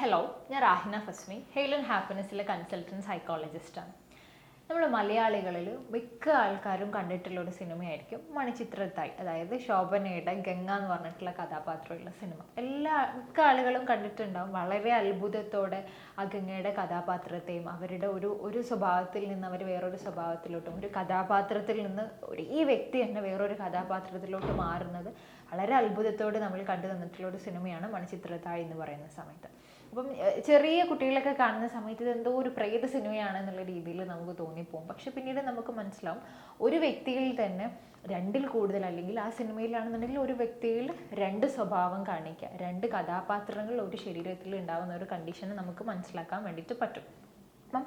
Hello ഞാൻ Rahina Fasmi. Hale and ഹാപ്പിനെസ്സിലെ consultant സൈക്കോളജിസ്റ്റാണ് നമ്മൾ മലയാളികളിൽ മിക്ക ആൾക്കാരും കണ്ടിട്ടുള്ള ഒരു സിനിമയായിരിക്കും മണിച്ചിത്രത്തായി. അതായത് ശോഭനയുടെ ഗംഗ എന്ന് പറഞ്ഞിട്ടുള്ള കഥാപാത്രമുള്ള സിനിമ. എല്ലാ മിക്ക ആളുകളും കണ്ടിട്ടുണ്ടാവും. വളരെ അത്ഭുതത്തോടെ ആ ഗംഗയുടെ കഥാപാത്രത്തെയും അവരുടെ ഒരു ഒരു സ്വഭാവത്തിൽ നിന്ന് അവർ വേറൊരു സ്വഭാവത്തിലോട്ടും ഒരു കഥാപാത്രത്തിൽ നിന്ന് ഈ വ്യക്തി തന്നെ വേറൊരു കഥാപാത്രത്തിലോട്ട് മാറുന്നത് വളരെ അത്ഭുതത്തോടെ നമ്മൾ കണ്ടു തന്നിട്ടുള്ള ഒരു സിനിമയാണ് മണിച്ചിത്രത്താഴ് എന്ന് പറയുന്ന സമയത്ത്. അപ്പം ചെറിയ കുട്ടികളൊക്കെ കാണുന്ന സമയത്ത് ഇത് എന്തോ ഒരു പ്രേത സിനിമയാണ് എന്നുള്ള രീതിയിൽ നമുക്ക് തോന്നിപ്പോകും. പക്ഷെ പിന്നീട് നമുക്ക് മനസ്സിലാവും ഒരു വ്യക്തിയിൽ തന്നെ രണ്ടിൽ കൂടുതൽ അല്ലെങ്കിൽ ആ സിനിമയിലാണെന്നുണ്ടെങ്കിൽ ഒരു വ്യക്തിയിൽ രണ്ട് സ്വഭാവം കാണിക്കുക രണ്ട് കഥാപാത്രങ്ങൾ ഒരു ശരീരത്തിൽ ഉണ്ടാകുന്ന ഒരു കണ്ടീഷന് നമുക്ക് മനസ്സിലാക്കാൻ വേണ്ടിയിട്ട് പറ്റും. അപ്പം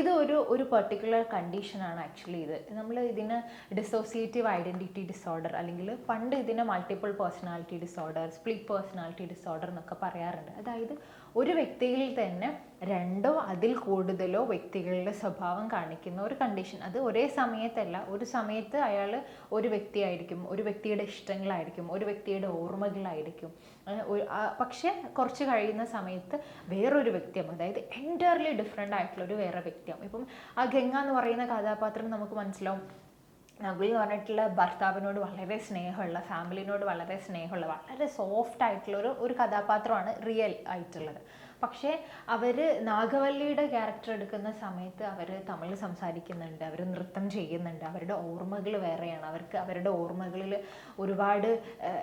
ഇത് ഒരു ഒരു പെർട്ടിക്കുലർ കണ്ടീഷനാണ് ആക്ച്വലി ഇത്. നമ്മൾ ഇതിന് ഡിസോസിയേറ്റീവ് ഐഡന്റിറ്റി ഡിസോർഡർ അല്ലെങ്കിൽ പണ്ട് ഇതിനെ multiple personality disorder split personality disorder എന്നൊക്കെ പറയാറുണ്ട്. അതായത് ഒരു വ്യക്തിയിൽ തന്നെ രണ്ടോ അതിൽ കൂടുതലോ വ്യക്തികളുടെ സ്വഭാവം കാണിക്കുന്ന ഒരു കണ്ടീഷൻ അത് ഒരേ സമയത്തല്ല ഒരു സമയത്ത് അയാൾ ഒരു വ്യക്തിയായിരിക്കും ഒരു വ്യക്തിയുടെ ഇഷ്ടങ്ങളായിരിക്കും ഒരു വ്യക്തിയുടെ ഓർമ്മകളായിരിക്കും. പക്ഷെ കുറച്ച് കഴിയുന്ന സമയത്ത് വേറൊരു വ്യക്തിയാവും അതായത് എന്റയർലി ഡിഫറെന്റ് ആയിട്ടുള്ള ഒരു വേറെ വ്യക്തിയാവും ഇപ്പം ആ ഗംഗ എന്ന് പറയുന്ന കഥാപാത്രം നമുക്ക് മനസ്സിലാവും. നകുൽ പറഞ്ഞിട്ടുള്ള ഭർത്താവിനോട് വളരെ സ്നേഹമുള്ള ഫാമിലിനോട് വളരെ സ്നേഹമുള്ള വളരെ സോഫ്റ്റ് ആയിട്ടുള്ള ഒരു ഒരു കഥാപാത്രമാണ് റിയൽ ആയിട്ടുള്ളത്. പക്ഷേ അവർ നാഗവല്ലിയുടെ ക്യാരക്ടർ എടുക്കുന്ന സമയത്ത് അവർ തമിഴ് സംസാരിക്കുന്നുണ്ട് അവർ നൃത്തം ചെയ്യുന്നുണ്ട് അവരുടെ ഓർമ്മകൾ വേറെയാണ്. അവർക്ക് അവരുടെ ഓർമ്മകളിൽ ഒരുപാട്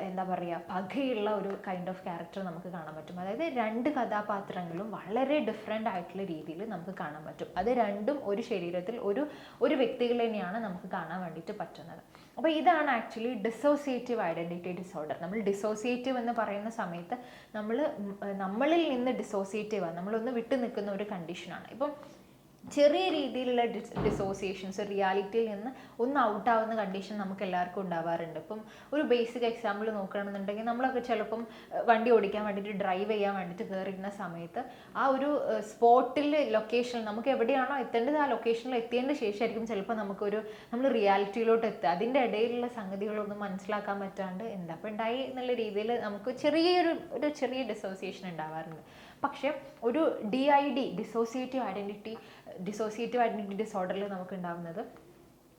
എന്താ പറയുക പകയുള്ള ഒരു കൈൻഡ് ഓഫ് ക്യാരക്ടർ നമുക്ക് കാണാൻ പറ്റും. അതായത് രണ്ട് കഥാപാത്രങ്ങളും വളരെ ഡിഫറെന്റ് ആയിട്ടുള്ള രീതിയിൽ നമുക്ക് കാണാൻ പറ്റും. അത് രണ്ടും ഒരു ശരീരത്തിൽ ഒരു ഒരു വ്യക്തികൾ തന്നെയാണ് നമുക്ക് കാണാൻ വേണ്ടിയിട്ട് പറ്റുന്നത്. അപ്പോൾ ഇതാണ് ആക്ച്വലി ഡിസോസിയേറ്റീവ് ഐഡന്റിറ്റി ഡിസോർഡർ നമ്മൾ ഡിസോസിയേറ്റീവ് എന്ന് പറയുന്ന സമയത്ത് നമ്മൾ നമ്മളിൽ നിന്ന് ഡിസോസിയേറ്റീവ് ആണ്. നമ്മളൊന്ന് വിട്ടു നിൽക്കുന്ന ഒരു കണ്ടീഷനാണ് ഇപ്പം ചെറിയ രീതിയിലുള്ള ഡിസ് ഡിസോസിയേഷൻസ് റിയാലിറ്റിയിൽ നിന്ന് ഒന്ന് ഔട്ടാവുന്ന കണ്ടീഷൻ നമുക്ക് എല്ലാവർക്കും ഉണ്ടാവാറുണ്ട്. ഇപ്പം ഒരു ബേസിക് എക്സാമ്പിൾ നോക്കുകയാണെന്നുണ്ടെങ്കിൽ നമ്മളൊക്കെ ചിലപ്പം വണ്ടി ഓടിക്കാൻ വേണ്ടിയിട്ട് ഡ്രൈവ് ചെയ്യാൻ വേണ്ടിയിട്ട് കയറിയിരുന്ന സമയത്ത് ആ ഒരു സ്പോട്ടിൽ ലൊക്കേഷൻ നമുക്ക് എവിടെയാണോ എത്തേണ്ടത് ആ ലൊക്കേഷനിൽ എത്തിയതിന്റെ ശേഷമായിരിക്കും ചിലപ്പോൾ നമുക്കൊരു നമ്മൾ റിയാലിറ്റിയിലോട്ട് എത്തുക. അതിന്റെ ഇടയിലുള്ള സംഗതികളൊന്നും മനസ്സിലാക്കാൻ പറ്റാണ്ട് എന്താ ഉണ്ടായി എന്നുള്ള രീതിയിൽ നമുക്ക് ചെറിയൊരു ഒരു ചെറിയ ഡിസോസിയേഷൻ ഉണ്ടാവാറുണ്ട്. പക്ഷേ ഒരു D I D dissociative identity dissociative identity ഡിസോർഡറിൽ നമുക്ക് ഉണ്ടാകുന്നത്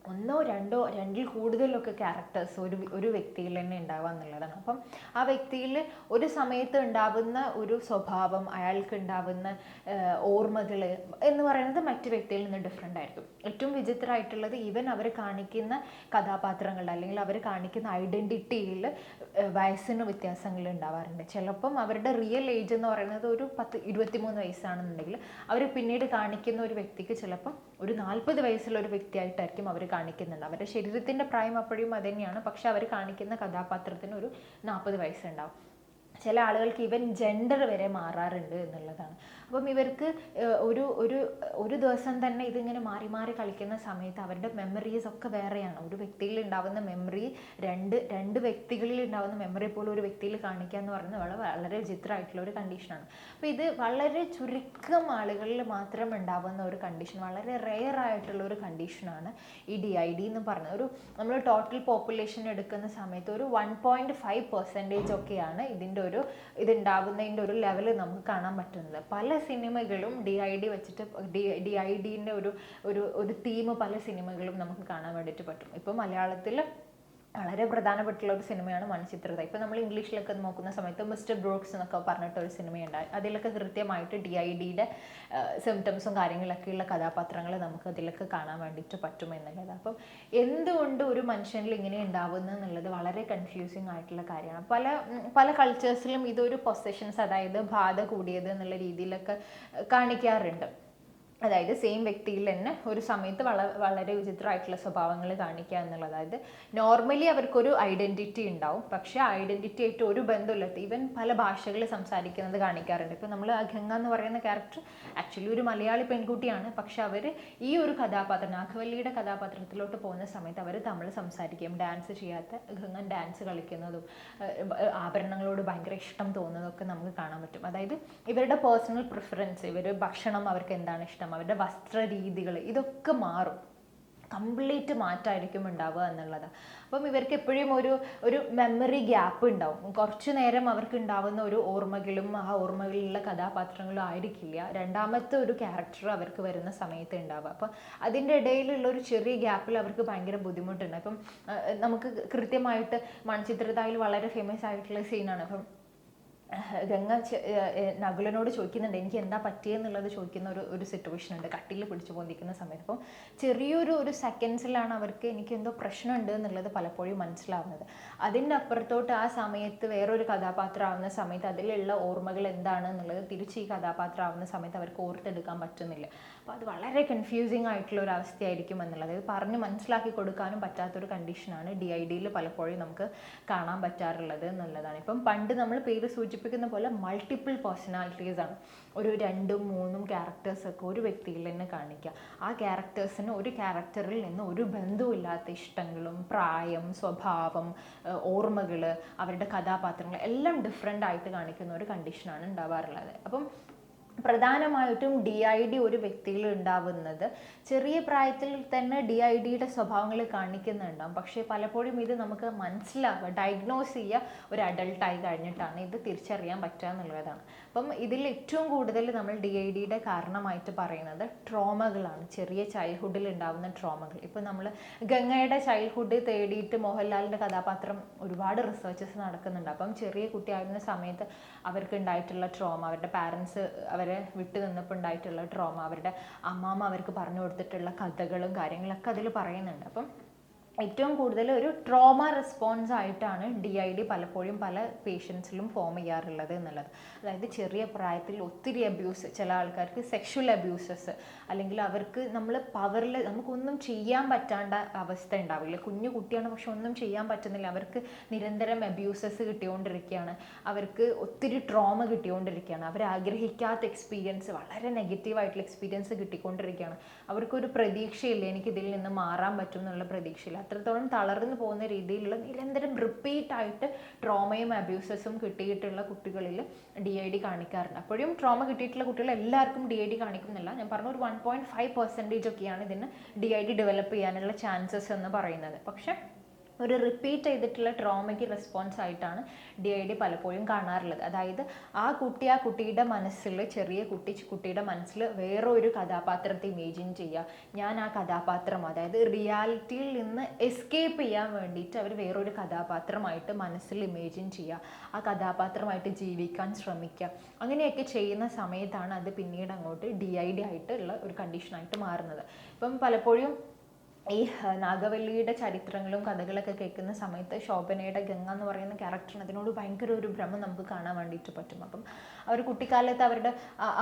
ഒന്നോ രണ്ടോ രണ്ടിൽ കൂടുതലൊക്കെ ക്യാരക്ടേഴ്സ് ഒരു ഒരു വ്യക്തിയിൽ തന്നെ ഉണ്ടാവുക എന്നുള്ളതാണ്. അപ്പം ആ വ്യക്തിയിൽ ഒരു സമയത്ത് ഉണ്ടാവുന്ന ഒരു സ്വഭാവം അയാൾക്ക് ഉണ്ടാവുന്ന ഓർമ്മകൾ എന്ന് പറയുന്നത് മറ്റു വ്യക്തിയിൽ നിന്ന് ഡിഫറെന്റ് ആയിരിക്കും. ഏറ്റവും വിചിത്രമായിട്ടുള്ളത് ഈവൻ അവർ കാണിക്കുന്ന കഥാപാത്രങ്ങൾ അല്ലെങ്കിൽ അവർ കാണിക്കുന്ന ഐഡന്റിറ്റിയിൽ വയസ്സിന് വ്യത്യാസങ്ങൾ ഉണ്ടാവാറുണ്ട്. ചിലപ്പം അവരുടെ റിയൽ ഏജ് എന്ന് പറയുന്നത് ഒരു പത്ത് ഇരുപത്തിമൂന്ന് വയസ്സാണെന്നുണ്ടെങ്കിൽ അവർ പിന്നീട് കാണിക്കുന്ന ഒരു വ്യക്തിക്ക് ചിലപ്പം ഒരു നാൽപ്പത് വയസ്സുള്ള ഒരു വ്യക്തിയായിട്ടായിരിക്കും അവർ കാണിക്കുന്നുണ്ട്. അവരുടെ ശരീരത്തിന്റെ പ്രായം അപ്പോഴും അത് തന്നെയാണ് പക്ഷെ അവർ കാണിക്കുന്ന കഥാപാത്രത്തിന് ഒരു നാൽപ്പത് വയസ്സുണ്ടാവും. ചില ആളുകൾക്ക് ഇവൻ ജെൻഡർ വരെ മാറാറുണ്ട് എന്നുള്ളതാണ്. അപ്പം ഇവർക്ക് ഒരു ഒരു ഒരു ദിവസം തന്നെ ഇതിങ്ങനെ മാറി മാറി കളിക്കുന്ന സമയത്ത് അവരുടെ മെമ്മറീസ് ഒക്കെ വേറെയാണ്. ഒരു വ്യക്തിയിൽ ഉണ്ടാവുന്ന മെമ്മറി രണ്ട് രണ്ട് വ്യക്തികളിൽ ഉണ്ടാവുന്ന മെമ്മറി പോലും ഒരു വ്യക്തിയിൽ കാണിക്കുക എന്ന് പറയുന്നത് വളരെ വളരെ വിചിത്രമായിട്ടുള്ള ഒരു കണ്ടീഷനാണ് അപ്പോൾ ഇത് വളരെ ചുരുക്കം ആളുകളിൽ മാത്രം ഉണ്ടാവുന്ന ഒരു കണ്ടീഷൻ വളരെ റെയർ ആയിട്ടുള്ള ഒരു കണ്ടീഷനാണ് ഈ ഡി ഐ ഡി എന്ന് പറയുന്നത്. ഒരു നമ്മൾ ടോട്ടൽ പോപ്പുലേഷൻ എടുക്കുന്ന സമയത്ത് ഒരു വൺ പോയിന്റ് ഫൈവ് പെർസെന്റേജ് ഒക്കെയാണ് ഇതിന്റെ ഒരു ഇതുണ്ടാവുന്നതിന്റെ ഒരു ലെവൽ നമുക്ക് കാണാൻ പറ്റുന്നത്. പല സിനിമകളും ഡി ഐ ഡി വെച്ചിട്ട് ഡി ഡി ഐ ഡിന്റെ ഒരു ഒരു ഒരു തീം പല സിനിമകളും നമുക്ക് കാണാൻ വേണ്ടിയിട്ട് പറ്റും. ഇപ്പോൾ മലയാളത്തിൽ വളരെ പ്രധാനപ്പെട്ടുള്ള ഒരു സിനിമയാണ് മൺചിത്രത. ഇപ്പോൾ നമ്മൾ ഇംഗ്ലീഷിലൊക്കെ നോക്കുന്ന സമയത്ത് മിസ്റ്റർ ബ്രോക്സ് എന്നൊക്കെ പറഞ്ഞിട്ട് ഒരു സിനിമയുണ്ടായി. അതിലൊക്കെ കൃത്യമായിട്ട് ഡി ഐ ഡിയുടെ സിംറ്റംസും കാര്യങ്ങളൊക്കെയുള്ള കഥാപാത്രങ്ങൾ നമുക്ക് അതിലൊക്കെ കാണാൻ വേണ്ടിയിട്ട് പറ്റും എന്നുള്ളത്. അപ്പം എന്തുകൊണ്ട് ഒരു മനുഷ്യനിൽ ഇങ്ങനെ ഉണ്ടാവുന്നത് എന്നുള്ളത് വളരെ കൺഫ്യൂസിങ് ആയിട്ടുള്ള കാര്യമാണ്. പല പല കൾച്ചേഴ്സിലും ഇതൊരു പൊസഷൻസ് അതായത് ബാധ കൂടിയത് എന്നുള്ള രീതിയിലൊക്കെ കാണിക്കാറുണ്ട്. അതായത് സെയിം വ്യക്തിയിൽ തന്നെ ഒരു സമയത്ത് വള വളരെ വിചിത്രമായിട്ടുള്ള സ്വഭാവങ്ങൾ കാണിക്കുക എന്നുള്ളത്. അതായത് നോർമലി അവർക്കൊരു ഐഡന്റിറ്റി ഉണ്ടാവും. പക്ഷേ ആ ഐഡന്റിറ്റി ആയിട്ട് ഒരു ബന്ധമില്ല ഈവൻ പല ഭാഷകൾ സംസാരിക്കുന്നത് കാണിക്കാറുണ്ട്. ഇപ്പോൾ നമ്മൾ ഗംഗ എന്ന് പറയുന്ന ക്യാരക്ടർ ആക്ച്വലി ഒരു മലയാളി പെൺകുട്ടിയാണ്. പക്ഷെ അവർ ഈ ഒരു കഥാപാത്രം നാഗവല്ലിയുടെ കഥാപാത്രത്തിലോട്ട് പോകുന്ന സമയത്ത് അവർ തമിഴ് സംസാരിക്കും. ഡാൻസ് ചെയ്യാത്ത ഗംഗൻ ഡാൻസ് കളിക്കുന്നതും ആഭരണങ്ങളോട് ഭയങ്കര ഇഷ്ടം തോന്നുന്നതൊക്കെ നമുക്ക് കാണാൻ പറ്റും. അതായത് ഇവരുടെ പേഴ്സണൽ പ്രിഫറൻസ് ഇവർ ഭക്ഷണം അവർക്ക് എന്താണ് ഇഷ്ടം? അവരുടെ വസ്ത്ര രീതികൾ ഇതൊക്കെ മാറും. കംപ്ലീറ്റ് മാറ്റമായിരിക്കും ഉണ്ടാവുക എന്നുള്ളത്. അപ്പം ഇവർക്ക് എപ്പോഴും ഒരു ഒരു മെമ്മറി ഗ്യാപ്പ് ഉണ്ടാവും. കുറച്ചു നേരം അവർക്ക് ഉണ്ടാവുന്ന ഒരു ഓർമ്മകളും ആ ഓർമ്മകളിലുള്ള കഥാപാത്രങ്ങളും ആയിരിക്കില്ല. രണ്ടാമത്തെ ഒരു ക്യാരക്ടർ അവർക്ക് വരുന്ന സമയത്ത് ഉണ്ടാവുക. അപ്പം അതിന്റെ ഇടയിലുള്ള ഒരു ചെറിയ ഗ്യാപ്പിൽ അവർക്ക് ഭയങ്കര ബുദ്ധിമുട്ടുണ്ട്. അപ്പം നമുക്ക് കൃത്യമായിട്ട് മൺചിത്രത്തായിൽ വളരെ ഫേമസ് ആയിട്ടുള്ള സീനാണ് അപ്പം ഗംഗ നകുലനോട് ചോദിക്കുന്നുണ്ട് എനിക്ക് എന്താ പറ്റിയെന്നുള്ളത് ചോദിക്കുന്ന ഒരു ഒരു സിറ്റുവേഷൻ ഉണ്ട്. കട്ടിൽ പിടിച്ചു പോന്നിരിക്കുന്ന സമയത്ത്. അപ്പം ചെറിയൊരു ഒരു സെക്കൻഡ്സിലാണ് അവർക്ക് എനിക്ക് എന്തോ പ്രശ്നമുണ്ട് എന്നുള്ളത് പലപ്പോഴും മനസ്സിലാവുന്നത്. അതിന്റെ അപ്പുറത്തോട്ട് ആ സമയത്ത് വേറൊരു കഥാപാത്രം ആവുന്ന സമയത്ത് അതിലുള്ള ഓർമ്മകൾ എന്താണ് എന്നുള്ളത് തിരിച്ച് ഈ കഥാപാത്രം ആവുന്ന സമയത്ത് അവർക്ക് ഓർത്തെടുക്കാൻ പറ്റുന്നില്ല. അപ്പോൾ അത് വളരെ കൺഫ്യൂസിങ് ആയിട്ടുള്ള ഒരു അവസ്ഥയായിരിക്കും എന്നുള്ളത്. ഇത് പറഞ്ഞ് മനസ്സിലാക്കി കൊടുക്കാനും പറ്റാത്തൊരു കണ്ടീഷനാണ് ഡി ഐ ഡിയിൽ പലപ്പോഴും നമുക്ക് കാണാൻ പറ്റാറുള്ളത് എന്നുള്ളതാണ്. ഇപ്പം പണ്ട് നമ്മൾ പേര് സൂചിപ്പിക്കുന്ന പോലെ മൾട്ടിപ്പിൾ പേഴ്സണാലിറ്റീസ് ആണ്. ഒരു രണ്ടും മൂന്നും ക്യാരക്ടേഴ്സൊക്കെ ഒരു വ്യക്തിയിൽ തന്നെ കാണിക്കുക. ആ ക്യാരക്ടേഴ്സിന് ഒരു ക്യാരക്ടറിൽ നിന്ന് ഒരു ബന്ധവുമില്ലാത്ത ഇഷ്ടങ്ങളും പ്രായം സ്വഭാവം ഓർമ്മകൾ അവരുടെ കഥാപാത്രങ്ങൾ എല്ലാം ഡിഫറെന്റ് ആയിട്ട് കാണിക്കുന്ന ഒരു കണ്ടീഷനാണ് ഉണ്ടാവാറുള്ളത്. അപ്പം പ്രധാനമായിട്ടും ഡി ഐ ഡി ഒരു വ്യക്തിയിൽ ഉണ്ടാവുന്നത് ചെറിയ പ്രായത്തിൽ തന്നെ ഡി ഐ ഡിയുടെ സ്വഭാവങ്ങൾ കാണിക്കുന്നുണ്ടാവും. പക്ഷേ പലപ്പോഴും ഇത് നമുക്ക് മനസ്സിലാവുക ഡയഗ്നോസ് ചെയ്യുക ഒരു അഡൾട്ടായി കഴിഞ്ഞിട്ടാണ്. ഇത് തിരിച്ചറിയാൻ പറ്റുക എന്നുള്ളതാണ്. അപ്പം ഇതിൽ ഏറ്റവും കൂടുതൽ നമ്മൾ ഡി ഐ ഡിയുടെ കാരണമായിട്ട് പറയുന്നത് ട്രോമകളാണ്. ചെറിയ ചൈൽഡ്ഹുഡിൽ ഉണ്ടാകുന്ന ട്രോമകൾ. ഇപ്പം നമ്മൾ ഗംഗയുടെ ചൈൽഡ്ഹുഡ് തേടിയിട്ട് മോഹൻലാലിന്റെ കഥാപാത്രം ഒരുപാട് റിസർച്ചസ് നടക്കുന്നുണ്ട്. അപ്പം ചെറിയ കുട്ടിയായിരുന്ന സമയത്ത് അവർക്ക് ഉണ്ടായിട്ടുള്ള ട്രോമ അവരുടെ പാരൻസ് അവരെ വിട്ടു നിന്നപ്പോൾ ഉണ്ടായിട്ടുള്ള ട്രോമ അവരുടെ അമ്മാമ്മ അവർക്ക് പറഞ്ഞു കൊടുത്തിട്ടുള്ള കഥകളും കാര്യങ്ങളൊക്കെ അതിൽ പറയുന്നുണ്ട്. അപ്പം ഏറ്റവും കൂടുതൽ ഒരു ട്രോമ റെസ്പോൺസ് ആയിട്ടാണ് ഡി ഐ ഡി പലപ്പോഴും പല പേഷ്യൻസിലും ഫോം ചെയ്യാറുള്ളത് എന്നുള്ളത്. അതായത് ചെറിയ പ്രായത്തിൽ ഒത്തിരി അബ്യൂസ് ചില ആൾക്കാർക്ക് സെക്ഷൽ അബ്യൂസസ് അല്ലെങ്കിൽ അവർക്ക് നമ്മൾ പവറിൽ നമുക്കൊന്നും ചെയ്യാൻ പറ്റാണ്ട അവസ്ഥ ഉണ്ടാവില്ല. കുഞ്ഞു കുട്ടിയാണ് പക്ഷെ ഒന്നും ചെയ്യാൻ പറ്റുന്നില്ല. അവർക്ക് നിരന്തരം അബ്യൂസസ് കിട്ടിക്കൊണ്ടിരിക്കുകയാണ്. അവർക്ക് ഒത്തിരി ട്രോമ കിട്ടിക്കൊണ്ടിരിക്കുകയാണ്. അവർ ആഗ്രഹിക്കാത്ത എക്സ്പീരിയൻസ് വളരെ നെഗറ്റീവായിട്ടുള്ള എക്സ്പീരിയൻസ് കിട്ടിക്കൊണ്ടിരിക്കുകയാണ്. അവർക്കൊരു പ്രതീക്ഷയില്ല എനിക്കിതിൽ നിന്ന് മാറാൻ പറ്റും എന്നുള്ള പ്രതീക്ഷയില്ല. അത്രത്തോളം തളർന്നു പോകുന്ന രീതിയിലുള്ള നിരന്തരം റിപ്പീറ്റ് ആയിട്ട് ട്രോമയും അബ്യൂസസും കിട്ടിയിട്ടുള്ള കുട്ടികളിൽ ഡി ഐ ഡി കാണിക്കാറുണ്ട്. അപ്പോഴും ട്രോമ കിട്ടിയിട്ടുള്ള കുട്ടികൾ എല്ലാവർക്കും ഡി ഐ ഡി കാണിക്കുന്നില്ല. ഞാൻ പറഞ്ഞ ഒരു വൺ പോയിന്റ് ഫൈവ് പെർസെന്റേജ് ഒക്കെയാണ് ഇതിന് ഡി ഐ ഡി ഡെവലപ്പ് ചെയ്യാനുള്ള ചാൻസസ് എന്ന് പറയുന്നത്. പക്ഷേ ഒരു റിപ്പീറ്റ് ചെയ്തിട്ടുള്ള ട്രോമയ്ക്ക് റെസ്പോൺസ് ആയിട്ടാണ് ഡി ഐ ഡി പലപ്പോഴും കാണാറുള്ളത്. അതായത് ആ കുട്ടി ആ കുട്ടിയുടെ മനസ്സിൽ ചെറിയ കുട്ടി കുട്ടിയുടെ മനസ്സിൽ വേറെ ഒരു കഥാപാത്രത്തെ ഇമേജിൻ ചെയ്യുക. ഞാൻ ആ കഥാപാത്രം അതായത് റിയാലിറ്റിയിൽ നിന്ന് എസ്കേപ്പ് ചെയ്യാൻ വേണ്ടിയിട്ട് അവർ വേറൊരു കഥാപാത്രമായിട്ട് മനസ്സിൽ ഇമേജിൻ ചെയ്യുക. ആ കഥാപാത്രമായിട്ട് ജീവിക്കാൻ ശ്രമിക്കുക. അങ്ങനെയൊക്കെ ചെയ്യുന്ന സമയത്താണ് അത് പിന്നീട് അങ്ങോട്ട് ഡി ഐ ഡി ആയിട്ടുള്ള ഒരു കണ്ടീഷനായിട്ട് മാറുന്നത്. ഇപ്പം പലപ്പോഴും ഈ നാഗവല്ലിയുടെ ചരിത്രങ്ങളും കഥകളൊക്കെ കേൾക്കുന്ന സമയത്ത് ശോഭനയുടെ ഗംഗ എന്ന് പറയുന്ന ക്യാരക്ടറിന് അതിനോട് ഭയങ്കര ഒരു ഭ്രമം നമുക്ക് കാണാൻ വേണ്ടിയിട്ട് പറ്റും. അപ്പം അവർ കുട്ടിക്കാലത്ത് അവരുടെ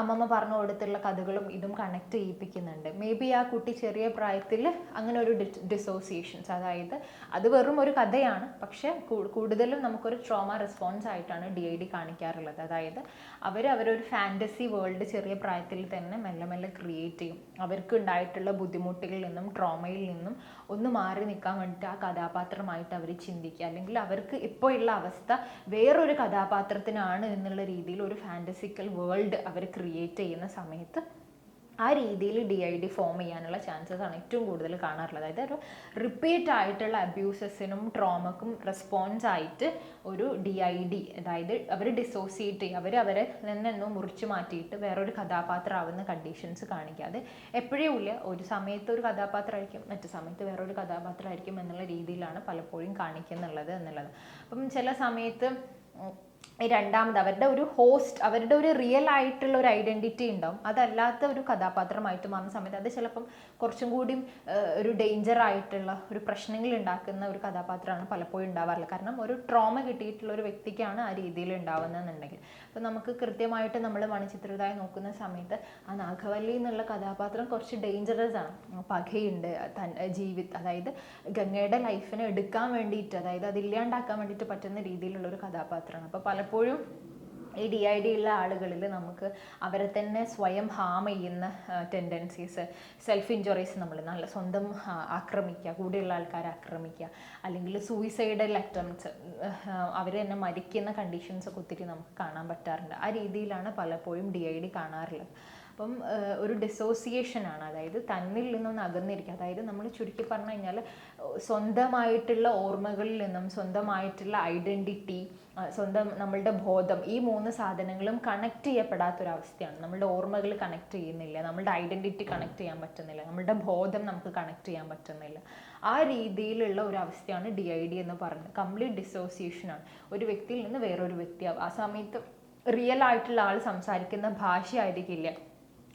അമ്മമ്മ പറഞ്ഞു കൊടുത്തുള്ള കഥകളും ഇതും കണക്ട് ചെയ്യിപ്പിക്കുന്നുണ്ട്. മേ ബി ആ കുട്ടി ചെറിയ പ്രായത്തിൽ അങ്ങനെ ഒരു ഡിസോസിയേഷൻസ് അതായത് അത് വെറും ഒരു കഥയാണ്. പക്ഷേ കൂടുതലും നമുക്കൊരു ട്രോമ റെസ്പോൺസ് ആയിട്ടാണ് ഡി ഐ ഡി കാണിക്കാറുള്ളത്. അതായത് അവർ അവരൊരു ഫാന്റസി വേൾഡ് ചെറിയ പ്രായത്തിൽ തന്നെ മെല്ലെ മെല്ലെ ക്രിയേറ്റ് ചെയ്യും. അവർക്ക് ഉണ്ടായിട്ടുള്ള ബുദ്ധിമുട്ടുകളിൽ നിന്നും ട്രോമയിൽ നിന്നും ഒന്ന് മാറി നിൽക്കാൻ വേണ്ടിയിട്ട് ആ കഥാപാത്രമായിട്ട് അവർ ചിന്തിക്കുക. അല്ലെങ്കിൽ അവർക്ക് ഇപ്പോൾ ഉള്ള അവസ്ഥ വേറൊരു കഥാപാത്രത്തിനാണ് എന്നുള്ള രീതിയിൽ ഒരു ഫാന്റസിക്കൽ വേൾഡ് അവർ ക്രിയേറ്റ് ചെയ്യുന്ന സമയത്ത് ആ രീതിയിൽ ഡി ഐ ഡി ഫോം ചെയ്യാനുള്ള ചാൻസസ് ആണ് ഏറ്റവും കൂടുതൽ കാണാറുള്ളത്. അതായത് ഒരു റിപ്പീറ്റ് ആയിട്ടുള്ള അബ്യൂസസിനും ട്രോമക്കും റെസ്പോൺസ് ആയിട്ട് ഒരു ഡി ഐ ഡി അതായത് അവർ ഡിസോസിയേറ്റ് ചെയ്യും. അവർ അവരെ നിന്നെന്നോ മുറിച്ച് മാറ്റിയിട്ട് വേറൊരു കഥാപാത്രമാവുന്ന കണ്ടീഷൻസ് കാണിക്കാതെ എപ്പോഴും ഇല്ല. ഒരു സമയത്ത് ഒരു കഥാപാത്രമായിരിക്കും മറ്റു സമയത്ത് വേറൊരു കഥാപാത്രമായിരിക്കും എന്നുള്ള രീതിയിലാണ് പലപ്പോഴും കാണിക്കുന്നുള്ളത് എന്നുള്ളത്. അപ്പം ചില സമയത്ത് രണ്ടാമത് അവരുടെ ഒരു ഹോസ്റ്റ് അവരുടെ ഒരു റിയൽ ആയിട്ടുള്ള ഒരു ഐഡന്റിറ്റി ഉണ്ടാവും. അതല്ലാത്ത ഒരു കഥാപാത്രമായിട്ട് മാറുന്ന സമയത്ത് അത് ചിലപ്പം കുറച്ചും കൂടി ഒരു ഡേഞ്ചർ ആയിട്ടുള്ള ഒരു പ്രശ്നങ്ങൾ ഉണ്ടാക്കുന്ന ഒരു കഥാപാത്രമാണ് പലപ്പോഴും ഉണ്ടാവാറുള്ളത്. കാരണം ഒരു ട്രോമ കിട്ടിയിട്ടുള്ള ഒരു വ്യക്തിക്കാണ് ആ രീതിയിൽ ഉണ്ടാവുന്നതെന്നുണ്ടെങ്കിൽ. അപ്പം നമുക്ക് കൃത്യമായിട്ട് നമ്മൾ മണിച്ചിത്രതായി നോക്കുന്ന സമയത്ത് ആ നാഗവല്ലി എന്നുള്ള കഥാപാത്രം കുറച്ച് ഡേഞ്ചറസ് ആണ്. പകയുണ്ട് തൻ ജീവി അതായത് ഗംഗയുടെ ലൈഫിനെ എടുക്കാൻ വേണ്ടിയിട്ട് അതായത് അത് ഇല്ലാണ്ടാക്കാൻ വേണ്ടിയിട്ട് പറ്റുന്ന രീതിയിലുള്ള ഒരു കഥാപാത്രമാണ്. അപ്പോൾ പലപ്പോഴും ഈ ഡി ഐ ഡി ഉള്ള ആളുകളിൽ നമുക്ക് അവരെ തന്നെ സ്വയം ഹാം ചെയ്യുന്ന ടെൻഡൻസീസ് സെൽഫ് ഇഞ്ചുറീസ് നമ്മൾ നല്ല സ്വന്തം ആക്രമിക്കുക കൂടെയുള്ള ആൾക്കാരെ ആക്രമിക്കുക അല്ലെങ്കിൽ സൂയിസൈഡൽ അറ്റംപ്റ്റ്സ് അവർ തന്നെ മരിക്കുന്ന കണ്ടീഷൻസ് ഒക്കെ ഒത്തിരി നമുക്ക് കാണാൻ പറ്റാറുണ്ട്. ആ രീതിയിലാണ് പലപ്പോഴും ഡി ഐ ഡി കാണാറുള്ളത്. അപ്പം ഒരു ഡിസോസിയേഷൻ ആണ്. അതായത് തന്നിൽ നിന്നൊന്ന് അകന്നിരിക്കുക. അതായത് നമ്മൾ ചുരുക്കി പറഞ്ഞു കഴിഞ്ഞാൽ സ്വന്തമായിട്ടുള്ള ഓർമ്മകളിൽ നിന്നും സ്വന്തമായിട്ടുള്ള ഐഡന്റിറ്റി സ്വന്തം നമ്മളുടെ ബോധം ഈ മൂന്ന് സാധനങ്ങളും കണക്ട് ചെയ്യപ്പെടാത്തൊരവസ്ഥയാണ്. നമ്മളുടെ ഓർമ്മകൾ കണക്ട് ചെയ്യുന്നില്ല. നമ്മളുടെ ഐഡന്റിറ്റി കണക്ട് ചെയ്യാൻ പറ്റുന്നില്ല. നമ്മളുടെ ബോധം നമുക്ക് കണക്ട് ചെയ്യാൻ പറ്റുന്നില്ല. ആ രീതിയിലുള്ള ഒരു അവസ്ഥയാണ് ഡി ഐ ഡി എന്ന് പറയുന്നത്. കംപ്ലീറ്റ് ഡിസോസിയേഷൻ ആണ്. ഒരു വ്യക്തിയിൽ നിന്ന് വേറൊരു വ്യക്തിയാവും ആ സമയത്ത് റിയൽ ആയിട്ടുള്ള ആൾ സംസാരിക്കുന്ന ഭാഷയായിരിക്കില്ല.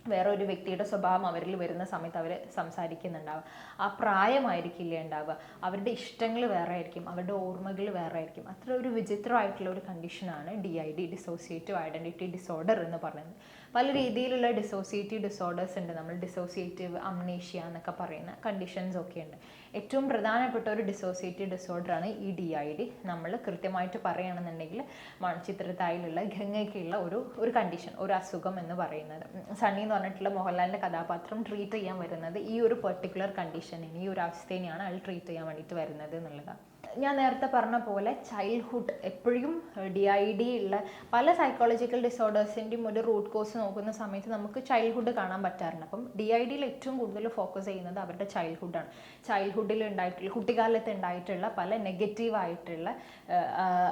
വേറെ ഒരു വ്യക്തിയുടെ സ്വഭാവം അവരിൽ വരുന്ന സമയത്ത് അവർ സംസാരിക്കുന്നുണ്ടാവുക. ആ പ്രായമായിരിക്കില്ല ഉണ്ടാവുക. അവരുടെ ഇഷ്ടങ്ങൾ വേറെ ആയിരിക്കും അവരുടെ ഓർമ്മകൾ വേറെ ആയിരിക്കും അത്ര ഒരു വിചിത്രമായിട്ടുള്ള ഒരു കണ്ടീഷനാണ് D I D dissociative identity disorder എന്ന് പറയുന്നത്. പല രീതിയിലുള്ള ഡിസോസിയേറ്റീവ് ഡിസോർഡേഴ്സ് ഉണ്ട്. നമ്മൾ ഡിസോസിയേറ്റീവ് അംനേഷ്യ എന്നൊക്കെ പറയുന്ന കണ്ടീഷൻസ് ഒക്കെ ഉണ്ട്. ഏറ്റവും പ്രധാനപ്പെട്ട ഒരു ഡിസോസിയേറ്റീവ് ഡിസോർഡറാണ് ഈ ഡി ഐ ഡി നമ്മൾ കൃത്യമായിട്ട് പറയുകയാണെന്നുണ്ടെങ്കിൽ മൺചിത്രത്തായിലുള്ള ഗംഗയ്ക്കുള്ള ഒരു ഒരു കണ്ടീഷൻ ഒരു അസുഖം എന്ന് പറയുന്നത്. സണ്ണി എന്ന് പറഞ്ഞിട്ടുള്ള മോഹൻലാലിന്റെ കഥാപാത്രം ട്രീറ്റ് ചെയ്യാൻ വരുന്നത് ഈ ഒരു പെർട്ടിക്കുലർ കണ്ടീഷനിന് ഈ ഒരു അവസ്ഥേനെയാണ് അയാൾ ട്രീറ്റ് ചെയ്യാൻ വേണ്ടിയിട്ട് വരുന്നത് എന്നുള്ളതാണ്. ഞാൻ നേരത്തെ പറഞ്ഞ പോലെ ചൈൽഡ്ഹുഡ് എപ്പോഴും ഡി ഐ ഡി ഉള്ള പല സൈക്കോളജിക്കൽ ഡിസോർഡേഴ്സിന്റെയും ഒരു റൂട്ട് കോസ് നോക്കുന്ന സമയത്ത് നമുക്ക് ചൈൽഡ്ഹുഡ് കാണാൻ പറ്റാറുണ്ട്. അപ്പം ഡി ഐ ഡിയിൽ ഏറ്റവും കൂടുതൽ ഫോക്കസ് ചെയ്യുന്നത് അവരുടെ ചൈൽഡ്ഹുഡാണ് ചൈൽഡ്ഹുഡിൽ ഉണ്ടായിട്ടുള്ള കുട്ടിക്കാലത്ത് ഉണ്ടായിട്ടുള്ള പല നെഗറ്റീവ് ആയിട്ടുള്ള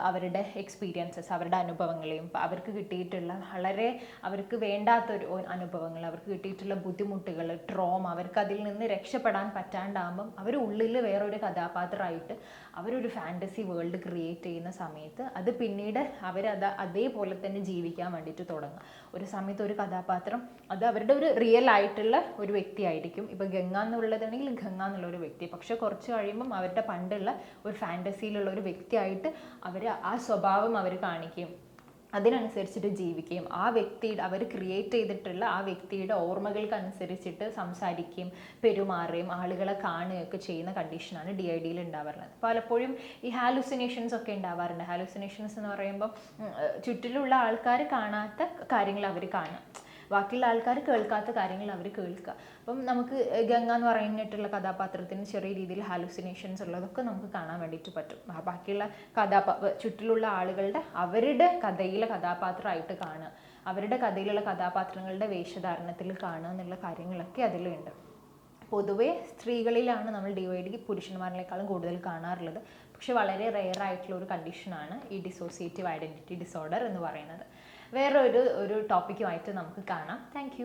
അവരുടെ എക്സ്പീരിയൻസസ് അവരുടെ അനുഭവങ്ങളെയും അവർക്ക് കിട്ടിയിട്ടുള്ള വളരെ അവർക്ക് വേണ്ടാത്തൊരു അനുഭവങ്ങൾ അവർക്ക് കിട്ടിയിട്ടുള്ള ബുദ്ധിമുട്ടുകൾ ട്രോമ അവർക്ക് അതിൽ നിന്ന് രക്ഷപ്പെടാൻ പറ്റാണ്ടാകുമ്പം അവർ ഉള്ളിൽ വേറൊരു കഥാപാത്രമായിട്ട് അവരൊരു ഫാന്റസി വേൾഡ് ക്രിയേറ്റ് ചെയ്യുന്ന സമയത്ത് അത് പിന്നീട് അവരത് അതേപോലെ തന്നെ ജീവിക്കാൻ വേണ്ടിയിട്ട് തുടങ്ങും. ഒരു സമയത്ത് ഒരു കഥാപാത്രം അത് അവരുടെ ഒരു റിയൽ ആയിട്ടുള്ള ഒരു വ്യക്തിയായിരിക്കും. ഇപ്പോൾ ഗംഗ എന്നുള്ളതാണെങ്കിൽ ഗംഗ എന്നുള്ള ഒരു വ്യക്തി. പക്ഷെ കുറച്ച് കഴിയുമ്പം അവരുടെ പണ്ടുള്ള ഒരു ഫാന്റസിയിലുള്ള ഒരു വ്യക്തിയായിട്ട് അവർ ആ സ്വഭാവം അവർ കാണിക്കും. അതിനനുസരിച്ചിട്ട് ജീവിക്കുകയും ആ വ്യക്തിയുടെ അവർ ക്രിയേറ്റ് ചെയ്തിട്ടുള്ള ആ വ്യക്തിയുടെ ഓർമ്മകൾക്ക് അനുസരിച്ചിട്ട് സംസാരിക്കുകയും പെരുമാറുകയും ആളുകളെ കാണുകയൊക്കെ ചെയ്യുന്ന കണ്ടീഷനാണ് ഡി ഐ ഡിയിൽ ഉണ്ടാവാറുള്ളത്. പലപ്പോഴും ഈ ഹാലുസിനേഷൻസ് ഒക്കെ ഉണ്ടാവാറുണ്ട്. ഹാലുസിനേഷൻസ് എന്ന് പറയുമ്പോൾ ചുറ്റിലുള്ള ആൾക്കാർ കാണാത്ത കാര്യങ്ങൾ അവർ കാണുക ബാക്കിയുള്ള ആൾക്കാർ കേൾക്കാത്ത കാര്യങ്ങൾ അവർ കേൾക്കുക. അപ്പം നമുക്ക് ഗംഗ എന്ന് പറഞ്ഞിട്ടുള്ള കഥാപാത്രത്തിന് ചെറിയ രീതിയിൽ ഹാലുസിനേഷൻസ് ഉള്ളതൊക്കെ നമുക്ക് കാണാൻ വേണ്ടിയിട്ട് പറ്റും. ബാക്കിയുള്ള കഥാപാ ചുറ്റിലുള്ള ആളുകളുടെ അവരുടെ കഥയിലെ കഥാപാത്രമായിട്ട് കാണുക. അവരുടെ കഥയിലുള്ള കഥാപാത്രങ്ങളുടെ വേഷധാരണത്തിൽ കാണുക എന്നുള്ള കാര്യങ്ങളൊക്കെ അതിലുണ്ട്. പൊതുവെ സ്ത്രീകളിലാണ് നമ്മൾ ഡിവൈഡ് പുരുഷന്മാരിനേക്കാളും കൂടുതൽ കാണാറുള്ളത്. പക്ഷെ വളരെ റെയർ ആയിട്ടുള്ള ഒരു കണ്ടീഷനാണ് ഈ ഡിസോസിയേറ്റീവ് ഐഡന്റിറ്റി ഡിസോർഡർ എന്ന് പറയുന്നത്. വേറെ ഒരു ഒരു ടോപ്പിക്കുമായിട്ട് നമുക്ക് കാണാം. താങ്ക്